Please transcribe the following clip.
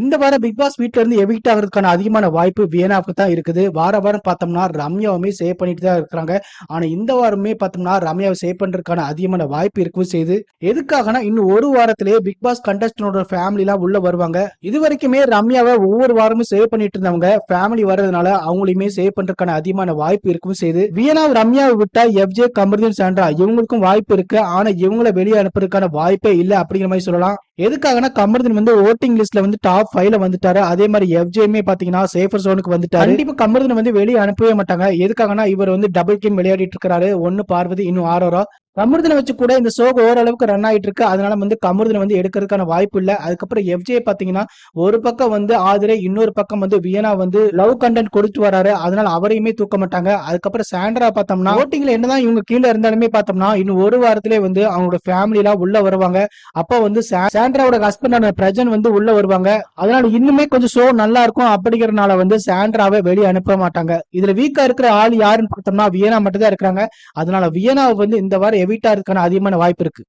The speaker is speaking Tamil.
இந்த வாரம் பிக் பாஸ் வீட்ல இருந்து எவிக்ட் ஆகிறதுக்கான அதிகமான வாய்ப்பு வியனாவுக்கு தான் இருக்குது. வார வாரம் பார்த்தோம்னா ரம்யாவுமே சேவ் பண்ணிட்டு தான் இருக்கிறாங்க. ஆனா இந்த வாரமே பார்த்தோம்னா ரம்யாவை சேவ் பண்றதுக்கான அதிகமான வாய்ப்பு இருக்கவும் செய்யுது எதுக்காகனா இன்னும் ஒரு வாரத்திலேயே பிக் பாஸ் கண்டஸ்டனோட ஃபேமிலி எல்லாம் உள்ள வருவாங்க. இது வரைக்குமே ரம்யாவை ஒவ்வொரு வாரமும் சேவ் பண்ணிட்டு இருந்தவங்க ஃபேமிலி வர்றதுனால அவங்களையுமே சேவ் பண்றதுக்கான அதிகமான வாய்ப்பு இருக்கவும் செய்யுது வியனா ரம்யாவை விட்டா எஃப்ஜே கமர்தீன் சாண்ட்ரா இவங்களுக்கும் வாய்ப்பு இருக்கு. ஆனா இவங்கள வெளியே அனுப்புறதுக்கான வாய்ப்பே இல்லை அப்படிங்கிற மாதிரி சொல்லலாம். எதுக்காகனா கமர்தீன் வந்து ஓட்டிங் லிஸ்ட்ல வந்து டாப் ஃபைவ்ல வந்துட்டாரு. அதே மாதிரி எஃப்ஜேமே பாத்தீங்கன்னா சேஃபர் ஜோனுக்கு வந்துட்டாரு. கண்டிப்பா கமர்தீன் வந்து வெளியே அனுப்பவே மாட்டாங்க. எதுக்காகனா இவர் வந்து டபுள் கேம் விளையாடிட்டு இருக்காரு ஒன்னு பார்வதி இன்னும் ஆரோரா கமருதனை வச்சு கூட இந்த ஷோக்கு ஓரளவுக்கு ரன் ஆயிட்டு இருக்கு அதனால வந்து கமருதனை வந்து எடுக்கிறதுக்கான வாய்ப்பு இல்ல. அதுக்கப்புறம் எஃப்ஜே பாத்தீங்கன்னா ஒரு பக்கம் வந்து ஆதிரை இன்னொரு பக்கம் வந்து வியனா வந்து லவ் கண்டென்ட் கொடுத்து வராரு. அதனால அவரையுமே தூக்க மாட்டாங்க. அதுக்கப்புறம் சாண்ட்ரா பார்த்தோம்னா ஓட்டிங்ல என்னதான் இவங்க கீழே இருந்தாலுமே பார்த்தோம்னா இன்னும் ஒரு வாரத்திலே வந்து அவங்களோட ஃபேமிலி எல்லாம் உள்ள வருவாங்க. அப்ப வந்து சா- சாண்ட்ராவோட ஹஸ்பண்டான பிரஜன் வந்து உள்ள வருவாங்க. அதனால இன்னுமே கொஞ்சம் ஷோ நல்லா இருக்கும் அப்படிங்கறனால வந்து சாண்ட்ராவை வெளியே அனுப்ப மாட்டாங்க. இதுல வீக்கா இருக்கிற ஆள் யாருன்னு பார்த்தோம்னா வியனா மட்டும் தான் இருக்கிறாங்க. அதனால வியனாவை வந்து இந்த வாரம் எவிட்டா இருக்கான அதிகமான வாய்ப்பு இருக்கு.